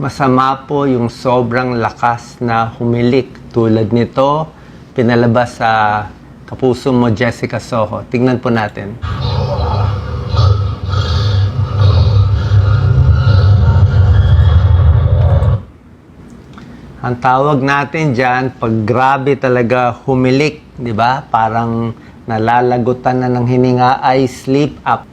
Masama po yung sobrang lakas na humilik. Tulad nito, pinalabas sa kapuso mo Jessica Soho. Tingnan po natin. Ang tawag natin dyan, pag grabe talaga humilik, di ba? Parang nalalagutan na ng hininga ay sleep up.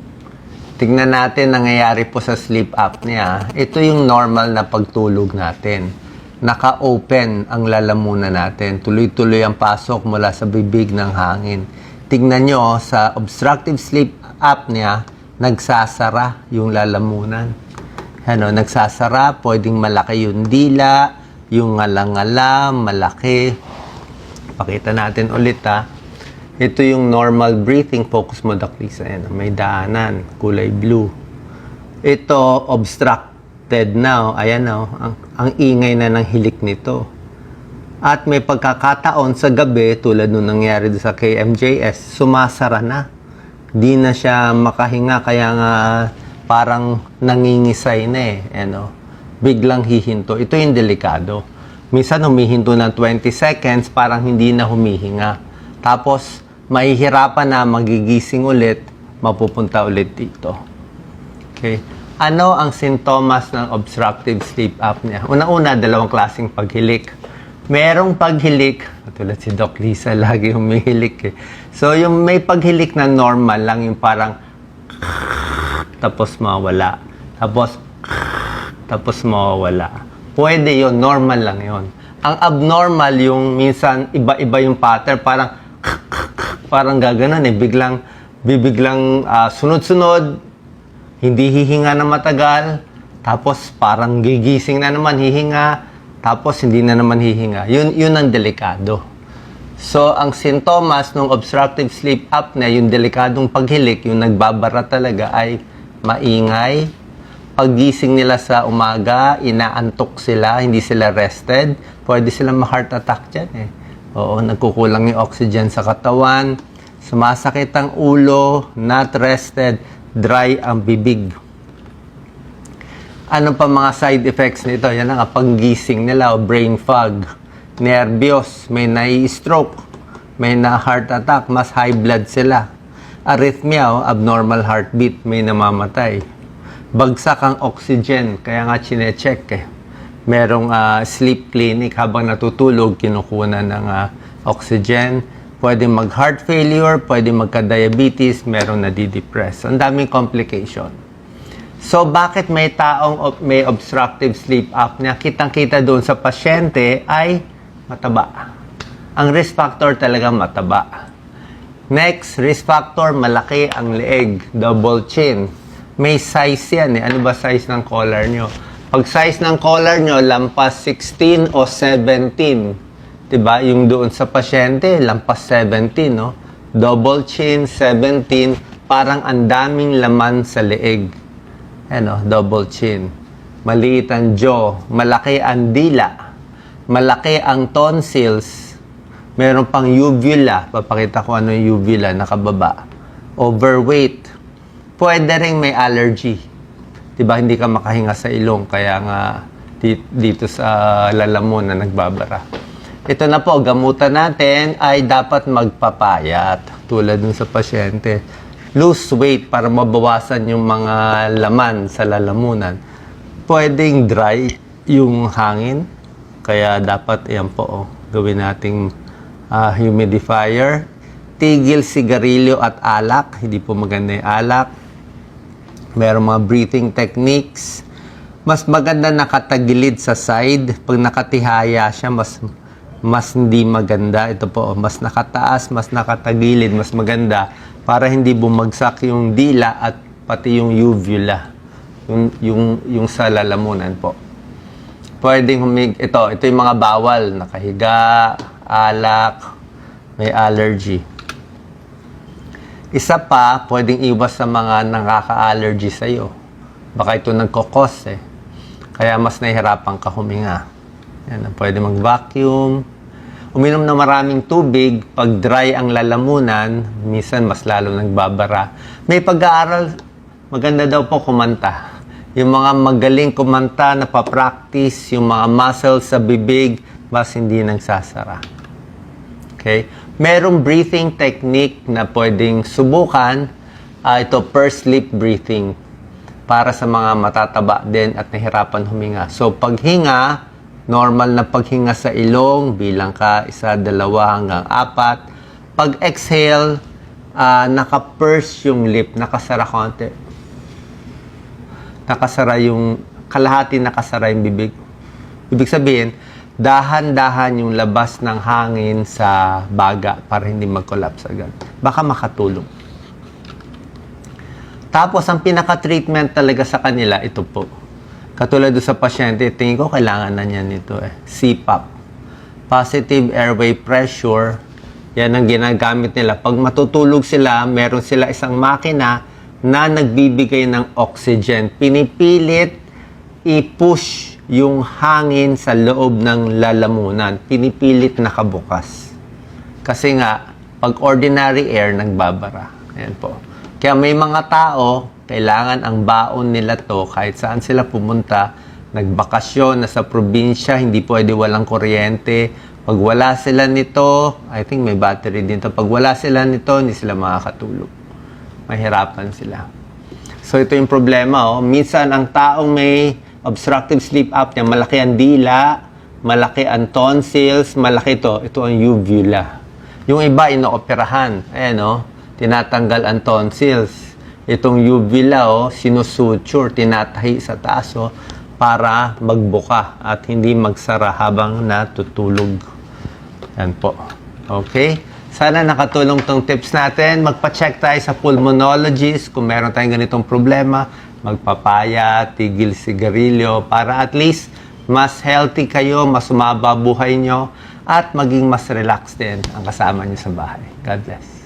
Tignan natin nangyayari po sa sleep apnea. Ito yung normal na pagtulog natin. Naka-open ang lalamunan natin. Tuloy-tuloy ang pasok mula sa bibig ng hangin. Tignan nyo, sa obstructive sleep apnea, nagsasara yung lalamunan. Ano, nagsasara, pwedeng malaki yung dila, yung ngala-ngala, malaki. Pakita natin ulit ha. Ito yung normal breathing. Focus mo, Doc Lisa. Ayan, may daanan. Kulay blue. Ito, obstructed now. Ayan o. Ang, ang ingay na ng hilik nito. At may pagkakataon sa gabi, tulad nung nangyari sa KMJS, sumasara na. Di na siya makahinga, kaya nga parang nangingisay na eh. Ano, biglang hihinto. Ito yung delikado. Minsan humihinto ng 20 seconds, parang hindi na humihinga. Tapos, mahihirapan na magigising ulit, mapupunta ulit dito. Okay. Ano ang sintomas ng obstructive sleep apnea? Una-una, dalawang klaseng paghilik. Merong paghilik, tulad si Doc Lisa, lagi humihilik eh. So, yung may paghilik na normal lang, yung parang tapos mawala. Tapos tapos mawawala. Pwede yon normal lang yon. Ang abnormal yung minsan iba-iba yung pattern, parang parang gaganon eh, biglang bibiglang ah, sunod-sunod, hindi hihinga na matagal, tapos parang gigising na naman hihinga, tapos hindi na naman hihinga. Yun yun ang delikado. So, ang sintomas ng obstructive sleep apnea, yung delikadong paghilik, yung nagbabara talaga ay maingay, paggising nila sa umaga, inaantok sila, hindi sila rested, pwede silang ma-heart attack dyan eh. Oo, nagkukulang yung oxygen sa katawan, sumasakit ang ulo, not rested, dry ang bibig. Ano pa mga side effects nito? Yan ang paggising nila o brain fog. Nervyos, may nai-stroke, may na-heart attack, mas high blood sila. Arrhythmia o abnormal heartbeat, may namamatay. Bagsak ang oxygen, kaya nga chinecheck eh. Merong ah, sleep clinic habang natutulog, kinukunan ng ah, oxygen. Pwede mag-heart failure, pwede magka-diabetes, merong nadidepress. Ang daming complication. So, bakit may taong may obstructive sleep apnea? Kitang-kita doon sa pasyente ay mataba. Ang risk factor talaga mataba. Next, risk factor, malaki ang leeg, double chin. May size yan eh. Ano ba size ng collar nyo? Pag size ng collar nyo, lampas 16 o 17. Diba? Yung doon sa pasyente, lampas 17, no? Double chin, 17. Parang ang daming laman sa leeg. Ano, double chin. Maliit ang jaw, malaki ang dila, malaki ang tonsils, meron pang uvula, papakita ko ano yung uvula, nakababa. Overweight, pwede rin may allergy. Diba, hindi ka makahinga sa ilong, kaya nga di- dito sa lalamon na nagbabara. Ito na po, gamutan natin ay dapat magpapayat, tulad dun sa pasyente lose weight para mabawasan yung mga laman sa lalamunan. Pwedeng dry yung hangin, kaya dapat yan po, oh, gawin nating ah, humidifier. Tigil sigarilyo at alak, hindi po maganda yung alak. Meron mga breathing techniques. Mas maganda nakatagilid sa side. Pag nakatihaya siya, mas mas hindi maganda. Ito po, mas nakataas, mas nakatagilid, mas maganda para hindi bumagsak yung dila at pati yung uvula. Yung, yung, yung sa lalamunan po. Pwedeng humig... Ito, ito yung mga bawal. Nakahiga, alak, may allergy. Isa pa, pwedeng iwas sa mga nakaka-allergy sa'yo. Baka ito nagkokos eh. Kaya mas nahihirapan ka huminga. Yan, pwede mag-vacuum. Uminom na maraming tubig. Pag dry ang lalamunan, minsan mas lalo nagbabara. May pag-aaral, maganda daw po kumanta. yung mga magaling kumanta na pa-practice, yung mga muscles sa bibig, mas hindi nagsasara. Okay? Merong breathing technique na pwedeng subukan. Ah, ito, first lip breathing para sa mga matataba din at nahirapan huminga. So, paghinga, normal na paghinga sa ilong, bilang ka isa, dalawa hanggang apat. Pag exhale, ah, naka-purse yung lip, nakasara konti. Nakasara yung, kalahati nakasara yung bibig. Ibig sabihin, dahan-dahan yung labas ng hangin sa baga para hindi mag-collapse agad. Baka makatulong. Tapos, ang pinaka-treatment talaga sa kanila, ito po. Katulad doon sa pasyente, tingin ko kailangan na niya nito eh. CPAP. Positive Airway Pressure. Yan ang ginagamit nila. Pag matutulog sila, meron sila isang makina na nagbibigay ng oxygen. Pinipilit i-push yung hangin sa loob ng lalamunan. Pinipilit nakabukas. Kasi nga, pag ordinary air, nagbabara. Ayan po. Kaya may mga tao, kailangan ang baon nila to kahit saan sila pumunta, nagbakasyon, nasa probinsya, hindi pwede walang kuryente. Pag wala sila nito, I think may battery din to. Pag wala sila nito, hindi sila makakatulog. Mahirapan sila. So ito yung problema, oh. Minsan ang taong may obstructive sleep apnea, malaki ang dila, malaki ang tonsils, malaki to. Ito ang uvula. Yung iba inooperahan. Ayan, oh. Tinatanggal ang tonsils. Itong uvula, oh, sinusuture, tinatahi sa taas, oh, para magbuka at hindi magsara habang natutulog. Yan po. Okay? Sana nakatulong tong tips natin. Magpa-check tayo sa pulmonologist kung meron tayong ganitong problema. Magpapaya, tigil sigarilyo para at least mas healthy kayo, mas umaba buhay nyo at maging mas relaxed din ang kasama nyo sa bahay. God bless.